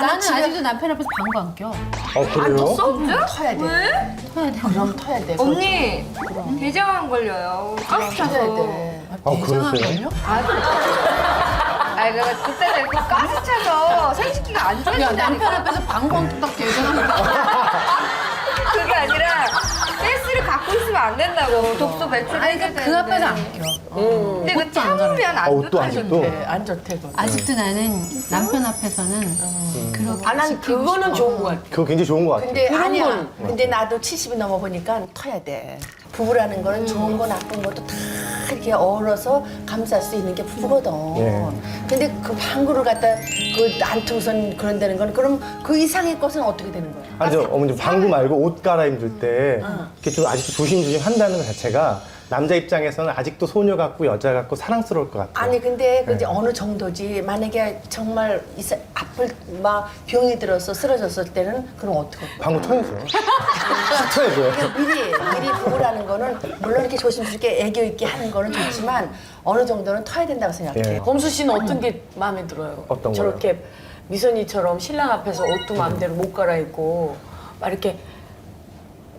나는 집에 아직도 남편 앞에서 방구 안 껴. 아 그래요? 터야 돼. 왜? 터야 돼. 그럼 터야 돼. 언니 대장암 걸려요. 가스 터야. 돼. 아 대장암 그러세요? 걸려? 아 그러니까 그때는 그 가스 차서 생식기가 안야 좋아진다니까. 남편 앞에서 방구 안 낀다고 대장암 그게 아니라 가스를 갖고 있으면 안 된다고. 독소 배출해야 되는데. 그 앞에서 안 껴. 근데 그 옷도 안 참으면 아 안 옷도 좋다. 아직도? 네, 안 좋대. 그거. 아직도 나는 남편 앞에서는 그렇게 아, 난 지키고 그거는 싶어. 좋은 것 같아. 그거 굉장히 좋은 것 같아요. 근데 그런 아니야. 건- 근데 나도 70이 넘어 보니까 터야 돼. 부부라는 거는 좋은 거 나쁜 것도 다 이렇게 어우러서 감쌀 수 있는 게 부부거든. 예. 근데 그 방구를 갖다 그 안투선 그런 데는 건 그럼 그 이상의 것은 어떻게 되는 거야? 아니 저 어머니 방구 말고 옷 갈아입을 때 이렇게 좀 아직도 조심조심 한다는 것 자체가 남자 입장에서는 아직도 소녀 같고 여자 같고 사랑스러울 것 같아요. 아니 근데 그 이제 네. 어느 정도지 만약에 정말 이 사- 아플 막 병이 들어서 쓰러졌을 때는 그럼 어떡해? 방구 터야죠. 터야죠. 미리 미리 부부라는 거는 물론 이렇게 조심스럽게 애교 있게 하는 거는 좋지만 어느 정도는 터야 된다고 생각해. 예. 범수 씨는 어떤 게 마음에 들어요? 어떤 거요? 저렇게 미선이처럼 신랑 앞에서 옷도 마음대로 못 갈아입고 막 이렇게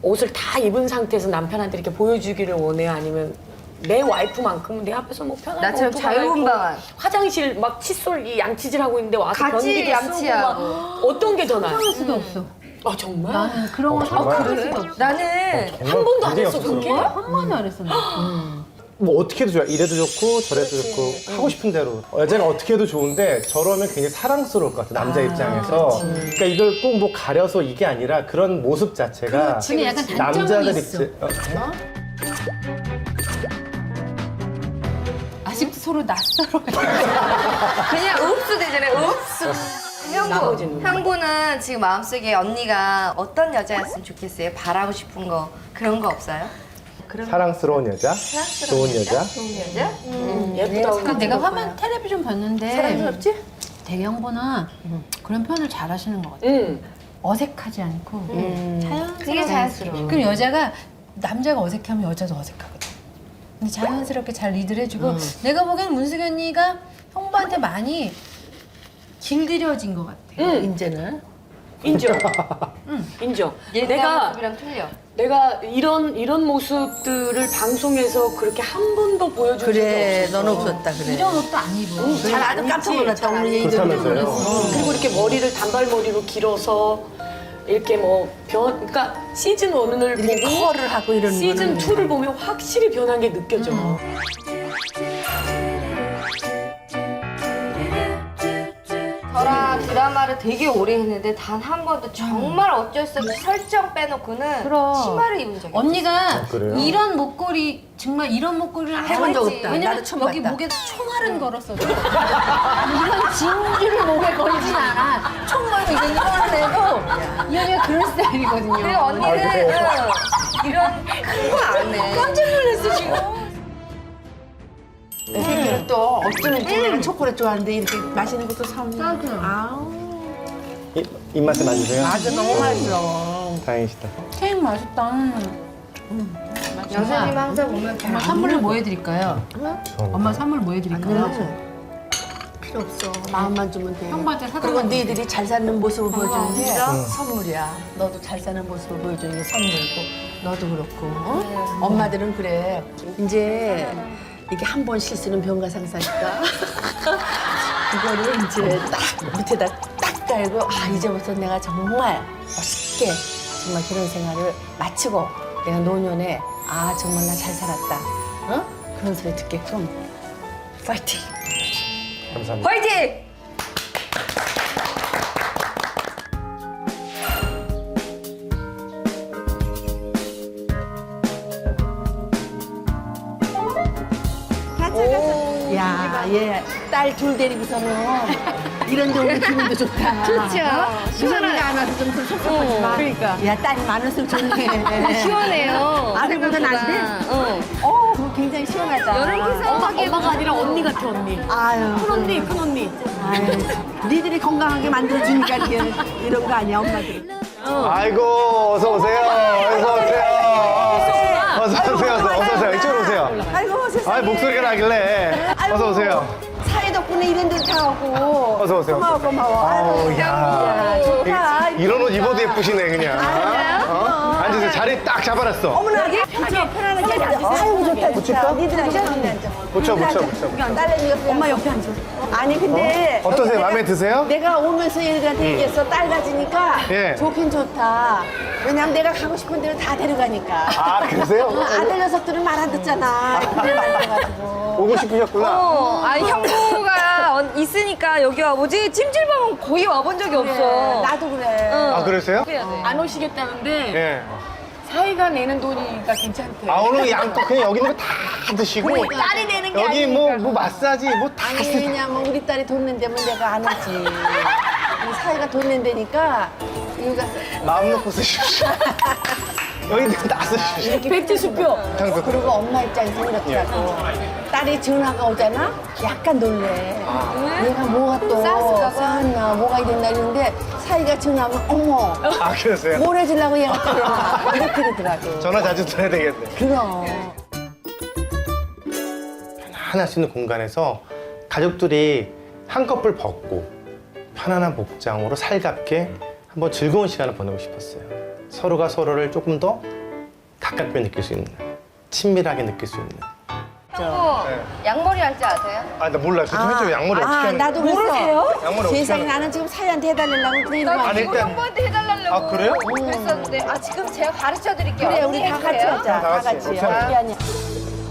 옷을 다 입은 상태에서 남편한테 이렇게 보여주기를 원해요? 아니면 내 와이프만큼은 내 앞에서 뭐 편하게 나처럼 옷도 갈아입고 자유분방한. 화장실 막 칫솔 이 양치질 하고 있는데 와서 같이 양치하고. 쓰고 막 어떤 게 더 나아요? 할 수도 없어. 아 정말? 나는 그런 건 정말? 상관할 수도 없어. 나는 정말 한 번도 안 했어. 그렇게? 한 번도 안 했어. 나. 뭐 어떻게 해도 좋아. 이래도 좋고 저래도 좋고 하고 싶은 대로. 여자는 어떻게 해도 좋은데 저러면 굉장히 사랑스러울 것 같아. 남자 입장에서. 그러니까 이걸 꼭 뭐 가려서 이게 아니라 그런 모습 자체가 근데 약간 단점은 남자들 있어. 입장 어? 아직도 서로 낯설어. 그냥 읍수 되잖아요. 읍수. 형부, 나머지는. 형부는 지금 마음속에 언니가 어떤 여자였으면 좋겠어요? 바라고 싶은 거 그런 거 없어요? 사랑스러운 여자, 좋은 여자. 좋은 여자? 음, 예쁘다고 근데 내가 화면 텔레비전 봤는데 사랑스럽지? 대경보나 그런 표현을 잘 하시는 것 같아. 응. 어색하지 않고 자연스럽게. 되게 자연스러워. 그럼 여자가 남자가 어색하면 여자도 어색하거든. 근데 자연스럽게 잘 리드를 해주고 내가 보기엔 문숙이 언니가 형부한테 많이 길들여진 것 같아. 응. 이제는 인정. 인정. 옛날 내가 모습이랑 틀려. 내가 이런 이런 모습들을 방송에서 그렇게 한 번도 보여준 그래 적이 없어. 너는 없었다 그래. 이런 옷도 안 입어. 잘 아주 깜짝 놀랐다 오늘 얘기 그렇다면서요. 들으면서. 그리고 이렇게 머리를 단발머리로 길어서 이렇게 뭐 변, 그러니까 시즌 1을 이렇게 보고 컬을 하고 이러는 시즌 거는 2를 보면 확실히 변한 게 느껴져. 저랑 드라마를 되게 오래 했는데 단 한 번도 정말 어쩔 수 없이 설정 빼놓고는 그럼. 치마를 입은 적이 없어요. 언니가 그래요? 이런 목걸이 정말 이런 목걸이를 해본 적. 없다. 왜냐면 나도 처음 여기 봤다. 목에 총알은 걸었어. 이런 진주를 목에 걸진 않아. 총 걸고 이제 이거를 내고 이 언니가 그런 스타일이거든요. 근데 언니는 아? 응, 이런 큰 거 안 해. 깜짝 놀랐어 지금. 내 새끼는 또 어쩌면 또 초콜릿 좋아하는데 이렇게 맛있는 것도 사오네. 아우 입, 입맛에 맞으세요? 맞아 너무 맛있어. 다행이시다. 케이크 맛있다. 여사님 항상 보면 엄마 선물을 뭐 해드릴까요? 엄마 선물 뭐 해드릴까요? 필요 없어. 마음만 주면 돼. 형부한테 사달라고 그리고 너희들이 잘 사는 모습을 보여주는 게? 선물이야. 너도 잘 사는 모습을 보여주는 게 선물이고 너도 그렇고 어? 엄마들은 그래. 이제 이게 한 번 실수는 병가상사니까 그거를 이제 딱 밑에다 딱 깔고 아 이제부터 내가 정말 멋있게 정말 그런 생활을 마치고 내가 노년에 아 정말 나 잘 살았다. 어? 그런 소리 듣게끔 파이팅. 감사합니다. 화이팅! 야, 얘딸둘 데리고서는 이런 정도 기분도 좋다. 좋죠. 시원하게 안 와서 좀 섭섭하지만. 그러니까. 야, 딸이 많을수록 좋네. 시원해요. 아들보다 낫지? 응. 어, 그거 굉장히 시원하다. 여름 엄마, 기상하게 엄마가 아니라 언니 같아 언니. 아유, 큰 언니 큰 언니. 아유, 니들이 건강하게 만들어주니까 이게 이런 거 아니야, 엄마들. 아이고 어서 오세요. 어서 오세요. 어서 오세요. 어서 오세요. 이쪽으로 오세요. 아이고, 세상에. 아 목소리가 나길래 어서 오세요. 이런 데다 하고. 어서 오세요. 고마워, 고마워. 아우 아유, 야. 입어도 예쁘시네 그냥. 어? 앉으세요. 자리 딱 잡아놨어. 어머나, 편하게, 편안하게 앉아. 아유, 좋다, 좋다. 니들 앉아, 니들 앉아. 붙여 붙여 붙여. 붙여. 딸내미 옆에 엄마 옆에 앉아. 아니, 근데. 어떠세요? 내가- 마음에 드세요? 내가 오면서 얘들한테 얘기했어. 딸 가지니까 예. 좋긴 좋다. 왜냐면 내가 가고 싶은 데로 다 데려가니까. 아 그러세요? 어, 아들 녀석들은 말 안 듣잖아. 그래 말해가지고. 오고 싶으셨구나. 어, 아니 형부 가 어- 있으니까 여기 와보지 찜질방은 거의 와본 적이 없어. 나도 그래. 아 그러세요? 해야 돼. 안 오시겠다는데 예. 사이가 내는 돈이니까 괜찮대. 아 오늘 양껏 그냥 여기 있는 거 다 드시고 그러니까. 딸이 내는 게 여기 아니니까. 뭐 뭐 마사지 뭐 다 아니 왜냐면 우리 딸이 돈 낸다면 내가 안 오지. 우리 사이가 돈 낸다니까 가서 마음 놓고 쓰십시오. 여기 다 쓰십시오. 백지수표. 당근. 그리고 엄마 입장에서 이렇더라고. 딸이 전화가 오잖아? 약간 놀래. 얘가 뭐가 또 싸웠을까 봐. 싸웠나 뭐가 이랬나 이랬는데 사이가 전화하면 어머 아 그러세요? 뭘 해주려고 얘가 그랬나 이렇게 되더라고. 전화 자주 드려야 되겠네. 그럼. 편안할 수 있는 공간에서 가족들이 한꺼풀 벗고 편안한 복장으로 살갑게 한번 즐거운 시간을 보내고 싶었어요. 서로가 서로를 조금 더 가깝게 느낄 수 있는, 친밀하게 느낄 수 있는. 형부 네. 양머리 할 줄 아세요? 아, 나 몰라요. 그좀 해줘요. 양머리 어떻게 아, 하는 나도 거예요? 그랬어. 양머리 어떻게 세상에 하는 나는 지금 사이한테 해달라고 이러면 나 아니, 지금 일단- 형부한테 해달라고 아, 그래요? 그랬었는데 아 지금 제가 가르쳐 드릴게요. 그래 우리 다 같이 하자. 다 다 같이. 하냐.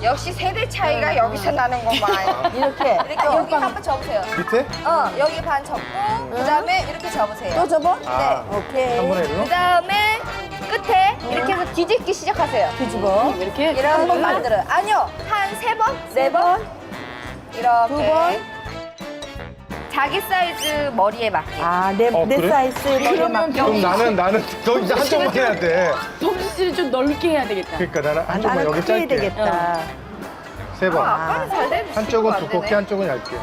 역시 세대 차이가 여기서 나는 것만. 이렇게. 이렇게 여기 한번 접으세요. 밑에? 어 여기 반 접고 그 다음에 이렇게 접으세요. 또 접어? 아, 오케이. 한 번에 일로? 그다음에 끝에 이렇게 해서 뒤집기 시작하세요. 뒤집어. 이렇게 이렇게 한번 만들어요. 아니요 한 세 번, 네 번 이렇게 두 번. 자기 사이즈 머리에 맞게. 아, 내, 어, 내 그래? 사이즈 그러면 그럼 나는 나는 너 이제 한쪽만 해야 돼. 범수씨를 좀 넓게 해야 되겠다. 그러니까 나는 아, 한쪽만 나는 여기 크게 짧게. 되겠다. 세 번. 아빠는 잘 되는 한쪽은 두껍게 한쪽은 얇게.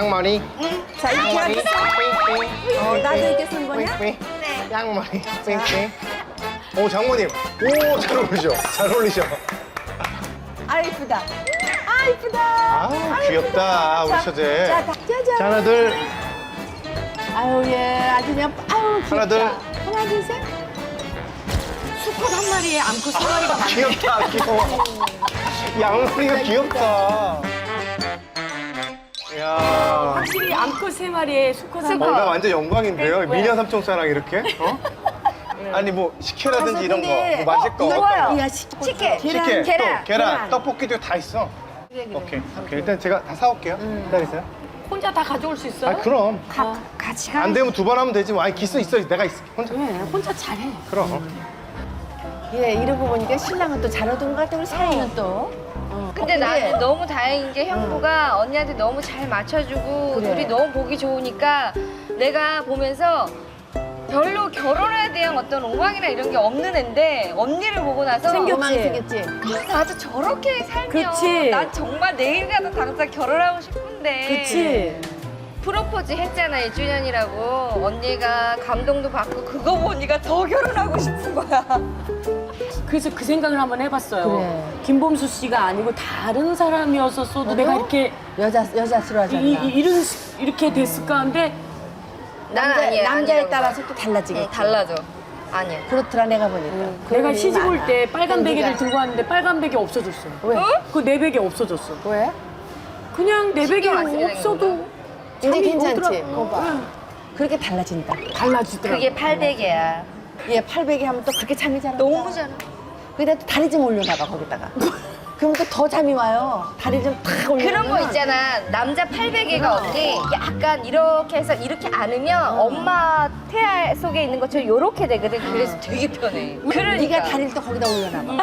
양머리. 자, 이렇게 하겠어. 어, 나도 이렇게 쓴 거냐? 네. 양머리. 뺑뺑. 오 장모님. 오 잘 어울리죠. 잘 어울리죠. 아, 이쁘다. 아, 이쁘다. 아 귀엽다 우리 처제. 자, 다- 짜잔. 자 하나 둘. 아유, 예. 아주 그냥, 아유, 귀엽다. 하나, 둘. 하나, 둘, 셋. 수컷 한 마리에 암컷 세 마리가 아, 귀엽다 귀여워. 양머리가 귀엽다. 야. 확실히 암컷 세 마리에 수컷 한 어, 마리. 나 완전 영광인데요. 미녀 삼총사랑 이렇게. 어? 아니 뭐 식혜라든지 이런 거, 뭐 마실 거. 이거 어떤 거. 야, 시, 치킨, 식혜, 계란, 또 계란, 계란, 계란. 떡볶이도 다 있어. 오케이, 오케이. 일단 제가 다 사올게요. 기다리세요. 혼자 다 가져올 수 있어요? 아 그럼 같이 안 되면 두 번 하면 되지 뭐. 아니 기스 있어, 내가 있어. 혼자. 네, 혼자 잘해. 그럼. 예, 이러고 보니까 신랑은 또 잘 얻은 것 같아, 우리 사이는 또. 어. 근데 나는 너무 다행인 게 형부가 언니한테 너무 잘 맞춰주고 그래. 둘이 너무 보기 좋으니까 내가 보면서 별로 결혼에 대한 어떤 로망이나 이런 게 없는 앤데 언니를 보고 나서 생겼지. 생겼지. 아, 나도 저렇게 살면 그치. 난 정말 내일 가도 당장 결혼하고 싶은데 그치? 프로포즈 했잖아 1주년이라고 언니가 감동도 받고 그거 보니까 더 결혼하고 싶은 거야 그래서 그 생각을 한번 해봤어요. 그래. 김범수 씨가 아니고 다른 사람이었었어도 내가 이렇게 여자, 여자스러워하잖아. 이, 이, 이런 이렇게 됐을까 한데 난 남자, 아니야 남자에 아니라고. 따라서 또 달라지겠지. 응, 달라져 아니야 그렇더라, 내가 보니까. 내가 그런 시집 일이 올 많아. 때 빨간 베개를 네가- 들고 왔는데 빨간 베개 없어졌어. 왜? 그 내 베개 없어졌어. 왜? 그냥 내 베개 신경 안 쓰게 된 없어도 근데 잠이 괜찮지? 오더라고. 그거 봐. 응, 그렇게 달라진다. 달라지더라고. 그게 팔베개야 얘 팔베개 하면 또 그렇게 잠이 잘 와. 너무 잘 거기다 또 다리 좀 올려놔봐, 거기다가. 그러면 또더 잠이 와요. 다리 좀 탁 올려. 그런 거 있잖아. 남자 팔베개가 언니 약간 이렇게 해서 이렇게 안으면 엄마 태아 속에 있는 것처럼 이렇게 되거든. 그래서 되게 편해. 그러니까. 네가 다리를 또 거기다 올려놔봐.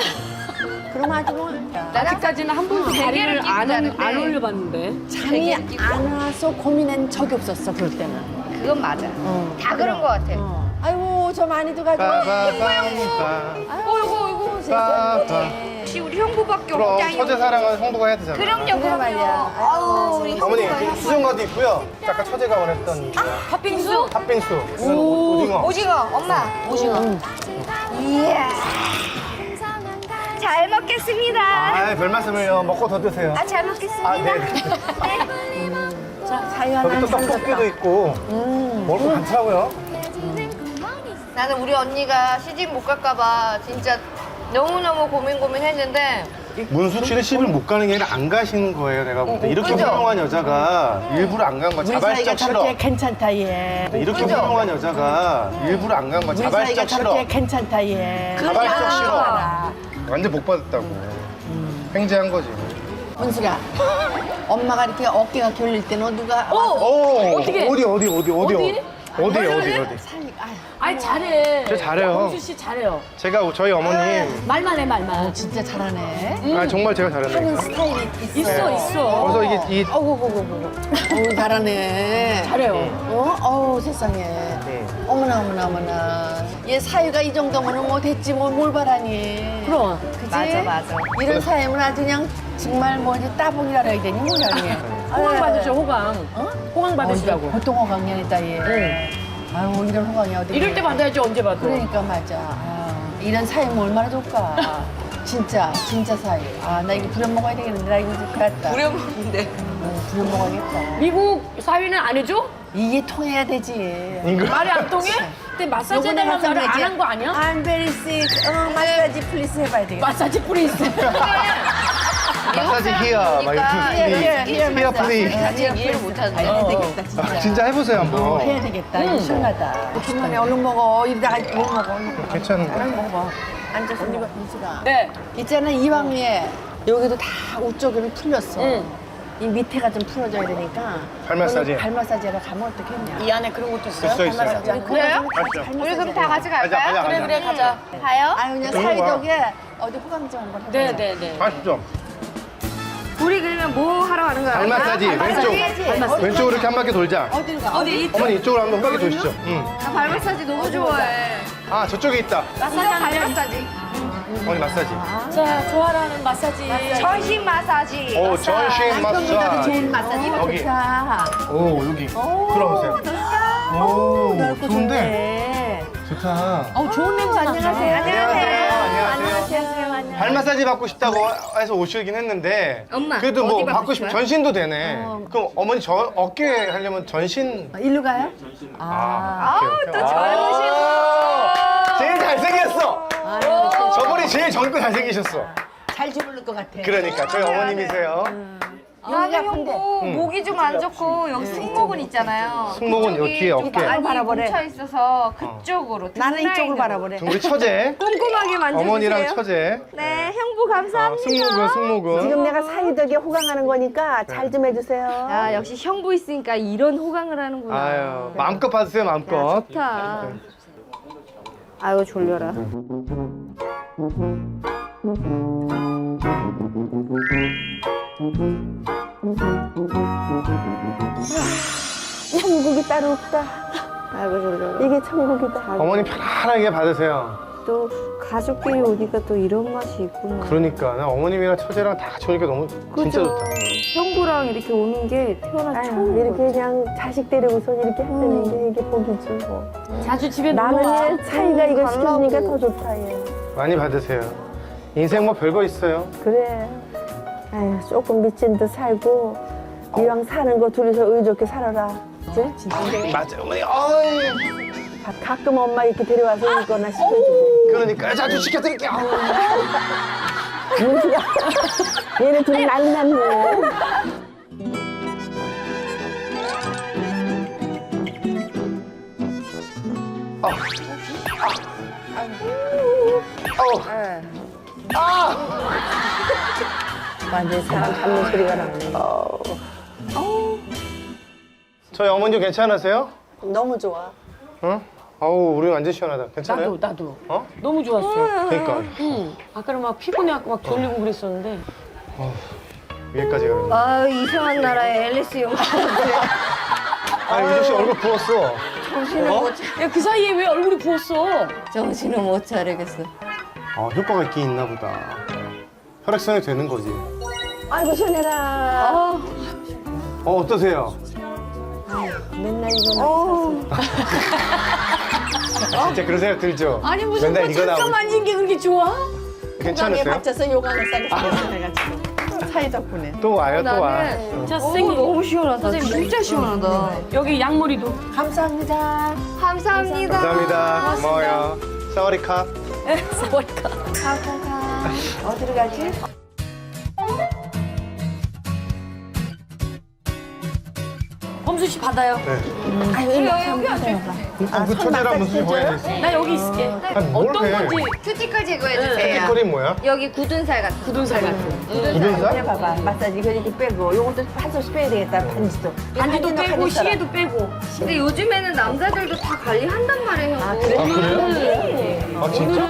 그러면 아주 뭐난 아직까지는 한 번도 다리를 끼고 안, 자는데. 안 올려봤는데. 잠이 끼고. 안 와서 고민한 적이 없었어, 그럴 때는. 그건 맞아. 어. 다 그런 거 같아. 어. 아이고, 저 많이도 가지고. 빠바밤바. 아이고, 아이고, 빠바. 세상에. 혹시 우리 형부밖에 그럼 없잖아요. 처제 사랑은 형부가 해야 되잖아. 그럼요, 그래 그럼요. 말이야. 아우, 우리 어머니 형부가 그 수정과도 있고요. 아까 처제가 원했던 팥빙수? 팥빙수, 오- 오징어. 오징어, 엄마. 오징어. 이야. 잘 먹겠습니다. 아, 별 말씀을요. 먹고 더 드세요. 아, 잘 먹겠습니다. 아, 네. 사이가 여기 또난 떡볶이도 있고 먹을 거 많더라고요. 나는 우리 언니가 시집 못 갈까봐 진짜 너무너무 고민 고민했는데 문숙 씨는 시집을 못 가는 게 아니라 안 가시는 거예요, 내가 볼 때. 이렇게 그죠? 훌륭한 여자가 일부러 안 간 거야. 우리 사이가 자발적 싫어. 저렇게 괜찮다 얘. 이렇게 그죠? 훌륭한 여자가 일부러 안 간 거야. 우리 사이가 자발적 싫어. 저렇게 괜찮다 얘. 자발적 싫어. 완전 복 받았다고. 횡재한 거지. 문수가 엄마가 이렇게 어깨가 결릴 때는 누가 오, 어떻게? 어디 어디 어디 어디 어디? 어디 어디 어디. 아니 잘해. 저 잘해요. 범수 씨 잘해요. 제가 저희 어머님 말만 해 말만. 진짜 잘하네. 아 정말 제가 하는 잘하네요. 스타일이 있어. 있어 있어. 그래서 이게 이 어구구구구. 어우 잘하네. 잘해요. 어? 어우 세상에. 네. 어머나 어머나 어머나. 얘 사유가 이 정도면 뭐 됐지 뭐 뭘 바라니. 그럼. 그지? 맞아, 맞아. 이런 사유는 아주 그냥 정말 뭐지 따봉이라 해야 되니 뭐라니. 호강 받으셔 호강. 어? 호강 받으시라고. 보통 호강년이다 얘. 응. 아유 이런 호강이 어디. 이럴 때 받아야지 언제 받아? 그러니까 맞아. 아, 이런 사유면 얼마나 좋을까. 진짜 진짜 사유. 아나 이거 부려 먹어야 되겠는데 나 이거 그랬다. 부려 먹는데 어, 부려 먹어야겠다. 미국 사위는 안 해줘? 이게 통해야 되지. 말이 안 통해? 근데 마사지 해달라는 말을 안 한 거 아니야? I'm very sick. 어, 마사지 플리스 해봐야 되겠다. 마사지 프린스. 마사지 히어 막 here, 이렇게 here, 히어 플리. 아직 이해를 못하는데 해야 되겠다 진짜. 아, 진짜 해보세요 어, 한번. 해야 되겠다. 이거 시원하다. 중간에 얼른 먹어. 이러다가 못 먹어. 괜찮은데. 얼른 먹어. 앉아서 먹어. 민수가. 네. 있잖아 이왕에 여기도 다 우쪽에는 풀렸어. 응. 이 밑에가 좀 풀어져야 되니까. 발 마사지. 발 마사지하러 가면 어떻겠냐. 이 안에 그런 것도 있어요? 있어 있어요. 그래요? 가시죠. 우리 그럼 다 같이 가자 갈까요? 가자 그래 가자. 그래 가자. 가요? 아유 그냥 그런 거야. 사이덕에 어디 호강 좀 한번 해보자. 네 네네. 가시죠. 우리 그러면 뭐 하러 가는 거야? 발 마사지 왼쪽. 해야지. 왼쪽으로 이렇게 한 바퀴 돌자. 어딜 가? 어디? 어머니 이쪽으로 한번 한 바퀴 도시죠. 응. 나발 마사지 너무 좋아해. 아 저쪽에 있다. 마사지 발 마사지. 어머니 마사지. 자 좋아라는 마사지. 전신 마사지. 오 전신 남편보다도 마사지. 좋은 마사지 이거 여기. 좋다. 오 여기. 들어오세요. 오 좋은데. 좋다. 어 좋은 냄새. 안녕하세요. 안녕하세요. 안녕하세요. 발 마사지 받고 싶다고 해서 오시긴 했는데 엄마, 그래도 뭐 어디 받고 받고 싶 싶어요? 전신도 되네. 그럼 어머니 저 어깨 하려면 전신 어, 일로 가요? 아, 오케이, 오케이. 아, 제일 잘생겼어. 저번에 제일 젊고 잘생기셨어. 잘 주무를 것 같아. 그러니까 저희 어머님이세요. 여기 형부 목이 좀 안 좋고 여기 승모근 있잖아요. 승모근 요 뒤에 어깨. 많이 바라보래. 뭉쳐 있어서 그쪽으로. 나는 이쪽으로. 바라보래. 우리 처제. 꼼꼼하게 만져주세요. 어머니랑 처제. 네, 형부 아, 감사합니다. 승모근, 승모근. 지금 내가 사이덕에 호강하는 거니까 잘 좀 해주세요. 야, 역시 형부 있으니까 이런 호강을 하는구나. 아유, 마음껏 받으세요, 마음껏. 좋다. 아이고 졸려라. 천국이 따로 없다. 아이고. 이게 천국이다. 어머니 편안하게 받으세요. 또 가족끼리 오니까 또 이런 맛이 있구나. 그러니까 나 어머님이랑 처제랑 다 같이 오니까 너무 진짜 그죠? 좋다. 형부랑 이렇게 오는 게 태어나 아유, 처음 이렇게 그냥 자식 데리고선 이렇게 하는 게 이게 복이지 뭐. 자주 집에 놀러 와. 나는 얘 차이가 이거 시켜주니까 더 좋다 얘. 많이 받으세요. 인생 뭐 별거 있어요. 그래. 아유 조금 미친 듯 살고 이왕 사는 거 둘이서 의좋게 살아라. 그치? 맞아요, 어머니. 어이. 가- 가끔 엄마 이렇게 데려와서 이거나 시켜주고. 그러니까 자주 시켜드릴게요. 문수가 얘네 둘이 난리 났네. 완전 사람 잡는 소리가 나네. 저희 어머니 괜찮으세요? 너무 좋아. 응? 어우, 우리 완전 시원하다. 괜찮아요? 나도 나도. 어? 너무 좋았어. 그러니까 응. 아까는 막 피곤해갖고 막 졸리고 그랬었는데. 위에까지 가는 거. 아 이상한 나라의 앨리스 형. 아니, 우주 씨 얼굴 부었어. 어? 야그 사이에 왜 얼굴이 부었어? 정신을 못 차리겠어. 아, 효과가 있긴 있나 보다. 혈액순환이 되는 거지. 아이고 시원해라. 어, 어떠세요? 맨날 이거나 아, 진짜 그런 생각 들죠? 아니 무슨 맨날 뭐 이거 잠깐 나오고. 만진 게 그렇게 좋아? 괜찮으세요? 받쳐서 요강을 싸게 생겨가지고 사이 덕분에. 또 와요, 또 와. 자, 선생님. 너무 시원하다. 선생님 진짜 시원하다. 여기 양머리도. 감사합니다. 감사합니다. 감사합니다. 고마워요. 사와리카. 어디로 가지? 범수 씨 받아요. 아유, 일로 가세요. 아, 그 초대랑 무슨 보여야지. 나 여기 있을게. 아니, 뭘 어떤 해? 건지 큐티클 제거해주세요. 티끌이 뭐야? 여기 굳은 살 같은. 굳은 살 같은. 구dun살? 해봐봐. 마사지 이거 이렇게 빼고 요것도 한 손씩 빼야 되겠다. 반지도. 반지도 빼고. 시계도 빼고. 근데 요즘에는 남자들도 다 관리한단 말이에요. 아, 그래요? 아, 진짜?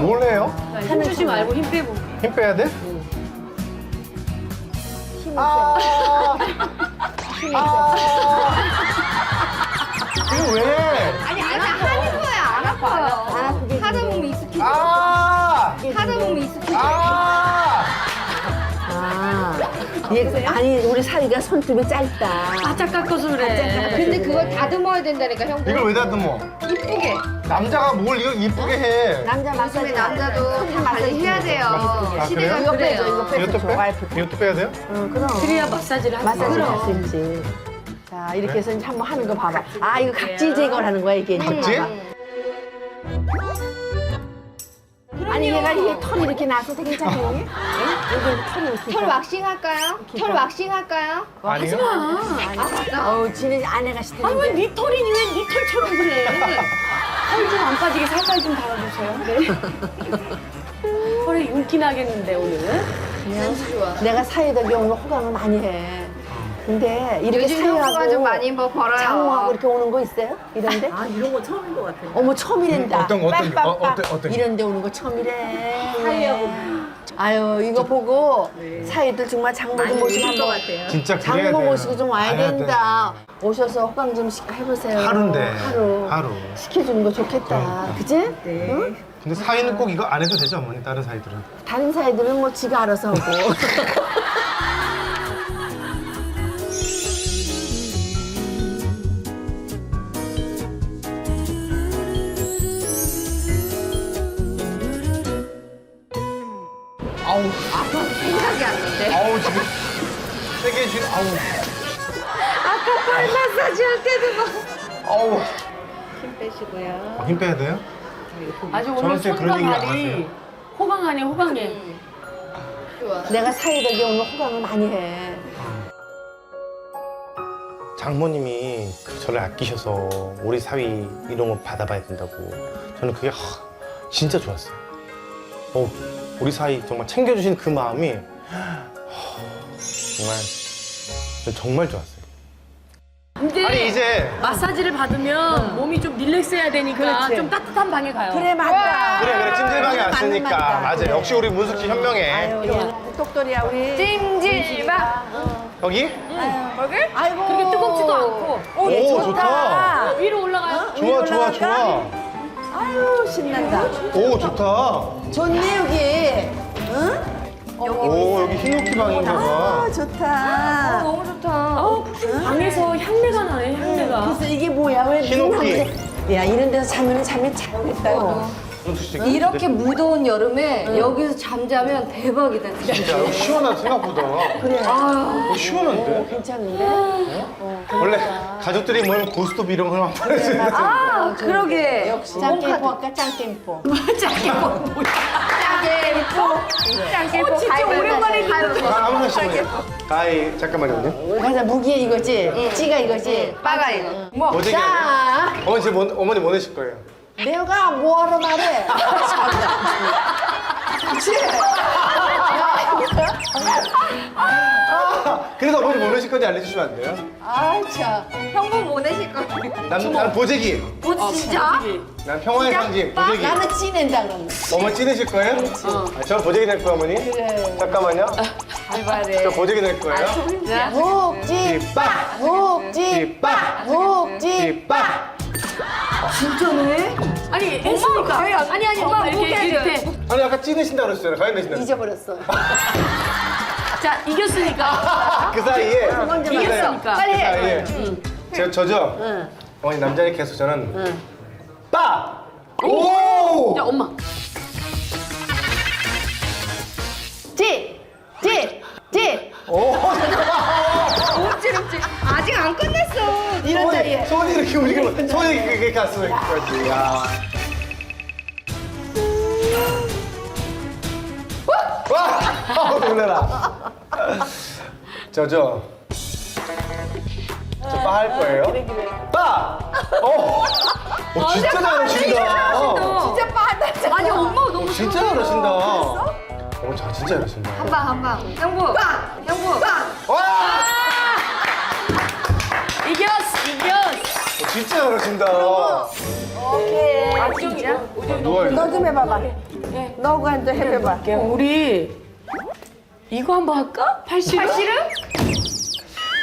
뭘 해요? 힘 주지 말고 힘 빼고. 힘 빼야 돼? 아! 아! 이거 왜? 아니 얘, 아니 우리 사이가 손톱이 짧다. 바짝 깎아서 그래. 근데 그걸 다듬어야 된다니까 형. 이걸 왜 다듬어? 이쁘게. 남자가 뭘 이거 이쁘게 해? 남자 마사지. 요즘에 남자도 다 관리해야 돼요. 아, 시대가 그래요? 이거 빼줘. 그래요. 이거 빼줘. 이것도 저 빼? 와이프. 이것도 빼야 돼요? 응, 그럼. 그래야 마사지를 하지. 마사지 할 수 있지. 자, 이렇게 해서 이제 한번 하는 거 봐봐. 아, 이거 각질 제거를 하는 거야, 이게. 각질? 봐봐. 아니, 얘가 이게 털이 이렇게 나서 되게 괜찮아. 여기 털이 이렇게. 털 왁싱 할까요? 털 왁싱 할까요? 아니요. 어우, 지네 아내가 아니 왜 시키는데. 네 털이니 왜 네 털처럼 그래? 털 좀 안 빠지게 살살 좀 달아주세요. 네. 털에 윤기 나겠는데 오늘. 내가 사이덕에 오늘 호강을 많이 해. 근데 이렇게 요즘 형수가 좀 많이 뭐 벌어요. 장모하고 이렇게 오는 거 있어요? 이런데? 아, 이런 거 처음인 것 같아. 어머, 처음이란다. 음, 어떤 거, 어떤 거? 빡빡빡. 어, 어떤- 어떤 거? 이런 데 오는 거 처음이래. 사이하고. 아유, 이거 보고 사이들 정말 장모 좀 모시고 한번 진짜 그래야 장모 돼요. 모시고 좀 와야 가야 돼. 된다. 오셔서 호강 좀 시- 해보세요. 하루인데. 하루. 하루. 시켜주는 거 좋겠다. 그지? 응? 근데 사이는 꼭 이거 안 해도 되죠, 어머니? 다른 사이들은. 다른 사이들은 뭐 지가 알아서 하고. 세게 쥐 아우. 아까 팔 마사지 할 때도 막. 아우. 힘 빼시고요. 어, 힘 빼야 돼요? 아주 오늘 손과 그런 얘기 안 발이 하세요. 호강 아니야 호강해. 좋아. 내가 사이덕에 오늘 호강을 많이 해. 장모님이 그 저를 아끼셔서 우리 사위 이런 거 받아봐야 된다고. 저는 그게 하, 진짜 좋았어요. 어, 우리 사위 정말 챙겨주신 그 마음이 하, 정말 정말 좋았어요. 근데 아니 이제 마사지를 받으면 몸이 좀 릴렉스해야 되니까 그렇지. 좀 따뜻한 방에 가요. 그래, 맞다. 그래 그래 찜질방에 왔으니까. 그래. 역시 우리 문숙 씨 현명해. 아유, 얘는 똑돌이야, 우리. 찜질방. 여기? 아이고. 그렇게 뜨겁지도 않고 오 좋다. 위로 올라가요. 좋아 좋아 좋아. 아유, 신난다. 오 좋다. 좋네, 여기. 응? 오 여기 흰옥기 방인가 봐. 아, 좋다. 너무 좋다. 어, 방에서 향내가 나네 향내가. 그래서 이게 뭐야? 왜 흰옥기. 야, 이런 데서 자면 잠이 잘겠다 이거. 문숙 씨. 이렇게 무더운 여름에 여기서 잠자면 대박이다. 진짜. 진짜 여기 시원한 생각보다. 그래. 어, 시원한데? 괜찮은데? 원래 가족들이 모이면 고스톱 이런 거만 보내주는 아, 그러게. 역시 짱깨포 할까? 짱깨포. 짱깨포. 짱 깨포. 진짜 오랜만에. 아, 아무나 씨요 가이 잠깐만요. 언니. 맞아, 무기에 이거지? 찌가 이거지? 빠가이. 뭐. 뭐지? 자, 어머니 지금 뭐, 어머니 뭐 내실 거예요? 내가 뭐하러 말해? 그치? 그래서 어머니 뭐 내실 건지 알려주시면 안 돼요? 아이, 참. 형부 뭐 내실 거예요? 난, 난 보재기. 뭐 진짜? 난 평화의 상징 보재기. 나는 찌낸다, 그럼. 어머니 찌내실 거예요? 아, 저 보재기 낼 거예요 어머니? 그래. 잠깐만요. 발발해. 저 보재기 낼 거예요. 묵지, 찌빠! 묵지, 찌빠! 묵지. 찌빠! 아니 했으니까. 아니 아니 엄마 이렇게 이렇게. 아니 아까 찌내신다고 그랬잖아요. 가위 내신다고. 잊어버렸어. 자 이겼으니까. 그 사이에 이겼으니까. 빨리 그 해. 사이에 제가 저죠? 어머니 남자를 계속 저는 빠! 오! 자 엄마. 찌! 찌! 찌! 움찔움찔. 아직 안 끝났어. 이런 자리에. 손이 이렇게 움직이면 손이 이렇게 갔으면 이렇게 야. 와! 아, 놀래라. 저저 저빠할 거예요? 빠! 어! 어, 진짜 잘하신다. 진짜 빠다. 아니 엄마 너무 진짜 잘하신다. 어, 저 진짜 잘하신다. 한방 한방. 형부. 형부. 와! 이겼어, 이겼어. 어, 진짜 잘하신다. 아, 진짜? 누워요. 너좀 해봐봐. 너가 이제 해봐봐. 우리 이거 한번 할까? 팔씨름?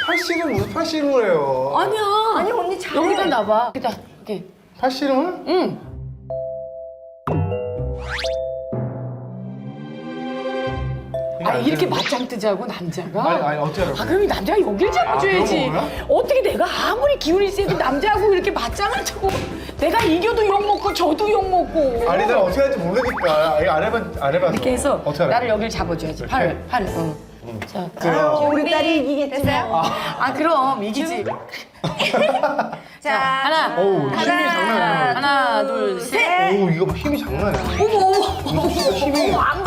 팔씨름 무슨 팔씨름을 해요? 아니야. 아니 언니 잘. 여기다 놔봐. 여기다. 이렇게. 팔씨름을? 응. 이렇게 맞짱 뜨자고 남자가. 아니, 아니, 어떻게 알아? 아 그럼 이 남자가 여길 잡아줘야지. 아, 그런 거야? 어떻게 내가 아무리 기운이 세도 남자하고 이렇게 맞짱을 치고 내가 이겨도 욕 먹고 저도 욕 먹고. 아니, 내가 어떻게 할지 모르니까. 이거 안 해봐, 안 해봐서. 이렇게 해서 어떻게? 나를 여길 잡아줘야지. 팔, 팔. 어. 자, 그래요. 우리 딸이 이기겠지. 뭐. 아 그럼 이기지. 자 하나, 어우, 힘이 장난 아니야. 하나, 둘, 셋. 오, 이거 뭐 힘이 장난 아니야. 어머 어머 어머 힘이, 안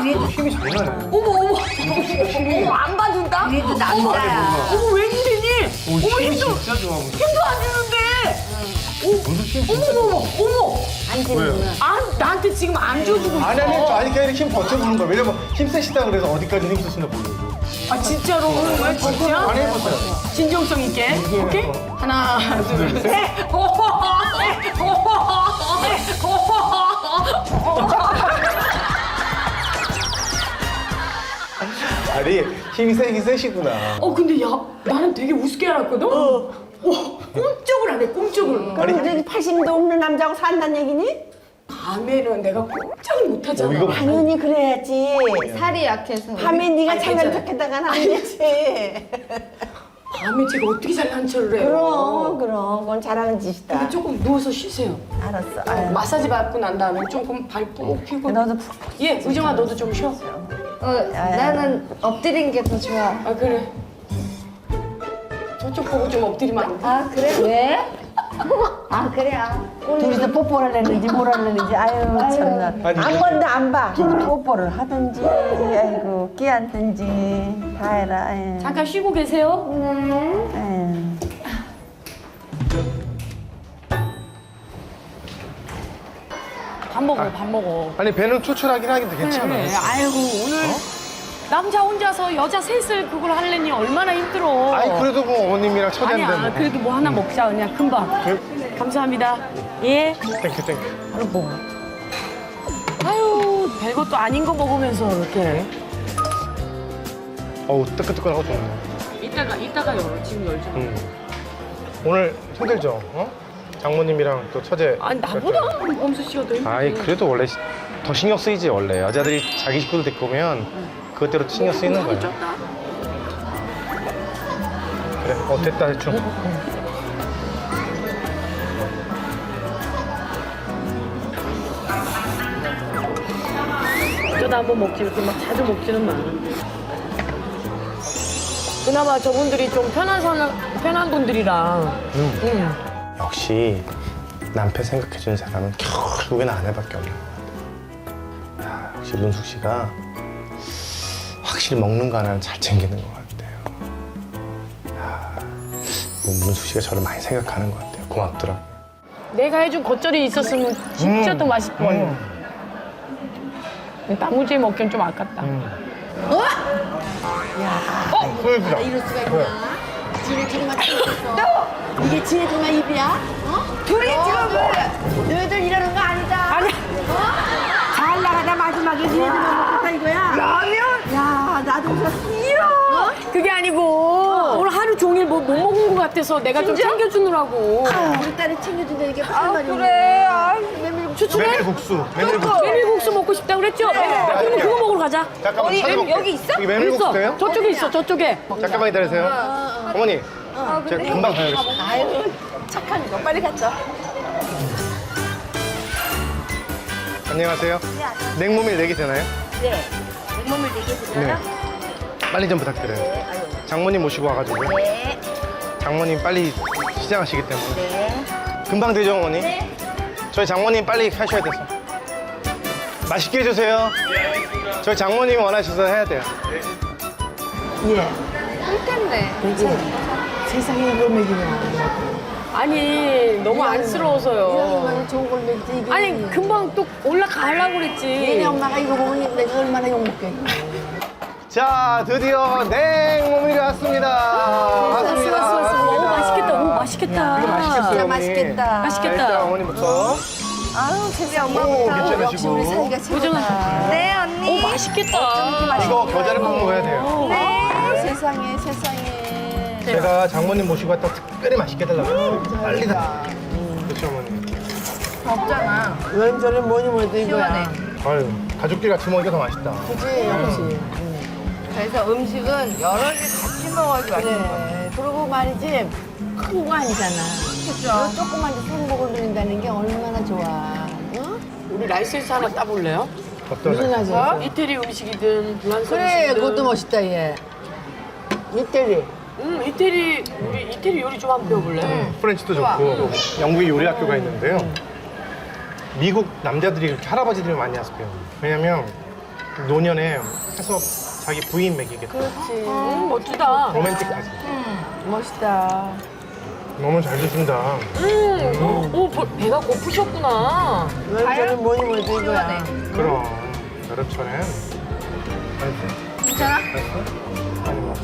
봐준다? 힘이 장난 아니야. 어머 어머 어머 안 봐준다? 그래도 남자야. 어머 웬일이니? 오, 어머 힘이 힘도 진짜 좋아. 힘도 안 주는데. 무슨 힘 진짜 어머 어머 어머. 왜요? 아 나한테 지금 안 줘주고 있어. 아니, 아니, 저 아니, 그냥 이렇게 힘 버텨보는 거야. 왜냐면 힘 세시다 그래서 어디까지 힘 쓰시나 보려고. 아 진짜로 왜 진짜? 안 해봤어요. 진정성 있게. 오케이? 하나, 둘, 셋. 아니, 힘이 세긴 세시구나. 어 근데 야 나는 되게 우습게 알았거든. 어. 꿈쩍을 안 해. 꿈쩍을. 그럼 이제 80도 없는 남자하고 산다는 얘기니? 밤에는 내가 꼼짝을 못 어, 하잖아. 이거 당연히 그래야지. 살이 약해서. 밤에 네가 아니, 괜찮아. 안 되지. 밤에 제가 어떻게 잘난척을 해요? 그럼, 그럼. 그건 잘하는 짓이다. 근데 조금 누워서 쉬세요. 알았어. 아유. 마사지 받고 난 다음에 조금 발목 피고. 너도 푹. 예, 의정아 너도 좀 쉬어. 어, 나는 엎드린 게 더 좋아. 아 그래. 저쪽 보고 좀 엎드리면 안 돼? 아 그래? 왜? 아 그래. 아. 둘이서 뽀뽀를 했는지 뭘 했는지 아유 참나 아니, 아무것도 안봐 뽀뽀를 하든지 아이고 끼안든지 다 해라 아유. 잠깐 쉬고 계세요. 아유. 밥 먹어, 밥 먹어. 아니, 배는 추출하긴 하긴 괜찮아. 그래. 아이고 오늘 남자 혼자서 여자 셋을 그걸 하려니 얼마나 힘들어. 아니, 그래도 뭐 어머님이랑 처제인데 아니야. 뭐. 그래도 뭐 하나 먹자 그냥 금방. 감사합니다. 예. 땡큐, 땡큐. 바로 뭐. 아유 별것도 아닌 거 먹으면서 이렇게. 어우, 뜨끈뜨끈하고 좋네. 이따가 이따가 열어. 지금 열지 마. 음. 오늘 힘들죠? 어? 장모님이랑 또 처제. 아니 나보다 엄수 씨가 더 힘들지. 아이 그래도 원래 시- 더 신경 쓰이지 원래 여자들이 자기 식구들 데리고 오면 그것대로 신경 쓰이는 거야. 그래, 어 됐다 대충. 어쩌다 한번 먹지 이렇게 막 자주 먹지는 마. 그나마 저분들이 좀 편한 선 편한 분들이랑. 응. 역시 남편 생각해주는 사람은 결국엔 아내밖에 없는 것 같아. 야, 역시 문숙 씨가 확실히 먹는 거 하나는 잘 챙기는 것 같아요. 야, 뭐 문숙 씨가 저를 많이 생각하는 것 같아요. 고맙더라고. 내가 해준 겉절이 있었으면 진짜 음. 더 맛있을 뻔해. 나무지에 먹기엔 좀 아깝다. 소유부장. 이럴 수가 있구나 지네 정말 잘못했어 이게 지네 정말 입이야? 어? 둘이 지금 너희들 이러는 거 아니다 아니. 어? 잘 나가다 마지막에 니네들만 먹겠다 이거야 라면? 야 나도 그랬어 이야 그게 아니고 오늘 하루 종일 뭐 못 먹은 것 같아서 내가 좀 챙겨주느라고. 우리 딸이 챙겨준다 이게 무슨 말이야 그래. 아, 추출해? 메밀국수. 메밀국수. 메밀국수 먹고 싶다 그랬죠? 메밀- 그러면 그거 먹으러 가자. 잠깐만 찾아볼게요. 여기 있어? 여기 메밀국수 돼요? 저쪽에 있어, 저쪽에. 잠깐만 기다리세요. 어머니, 제가 금방 다녀오겠습니다. 아유 착한 거 빨리 갔다 안녕하세요. 냉모밀 내기 되나요? 네. 몸을 되게 드려요? 빨리 좀 부탁드려요. 장모님 모시고 와가지고. 네. 장모님 빨리 시장하시기 때문에. 네. 금방 되죠, 어머니? 저희 장모님 빨리 하셔야 돼서. 맛있게 해주세요. 저희 장모님 원하셔서 해야 돼요. 예. 꿀텐데. 세상에 이걸 먹이냐. 아니 너무 안쓰러워서요. 이런 좋은 걸 먹지. 이게. 아니 금방 또 올라가려고 그랬지. 얘네 엄마가 이거 보면 내가 얼마나 욕먹겠니. 자, 드디어 냉모밀이 왔습니다. 왔습니다. 왔어 왔어. 오. 맛있겠다. 오 맛있겠다. 이거 맛있겠어요. 진짜 어머니. 맛있겠다. 자, 맛있겠다. 일단 어머니부터. 제비 오, 엄마부터. 역시 우리 괜찮으시고. 사이가 최고다. 네, 언니. 오 맛있겠다. 이거 겨자를 꼭 먹어야 돼요. 아, 세상에 세상에. 제가 장모님 모시고 왔다 특별히 맛있게 해달라고 빨리 다. 그렇죠, 어머니. 없잖아. 왼절은 뭐니 뭐도 이거야. 아유, 가족끼리 같이 먹으니까 더 맛있다. 그치 역시. 그래서 음식은 여러 개 같이 먹어야지 맛있는 거야. 그래. 그리고 말이지 큰 거 아니잖아. 그죠. 조그만 데 행복을 누린다는 게 얼마나 좋아. 응? 우리 라이센스 하나 따볼래요? 어떤 무슨 맛? 하죠? 이태리 음식이든 불란서 그래 음식이든. 그것도 멋있다 얘. 이태리. 음 이태리 우리 이태리 요리 좀 한번 배워볼래? 프렌치도 좋고 영국에 요리 학교가 있는데요. 미국 남자들이 그렇게 할아버지들이 많이 하세요. 왜냐면 노년에 해서 자기 부인 먹이겠다. 음 멋지다. 로맨틱하지. 멋있다. 너무 잘 드신다. 음, 오 버- 배가 고프셨구나. 왼절은 뭐니 뭐도 이거야. 그럼 여름철엔. 괜찮아? 맛있어? 아니 뭐.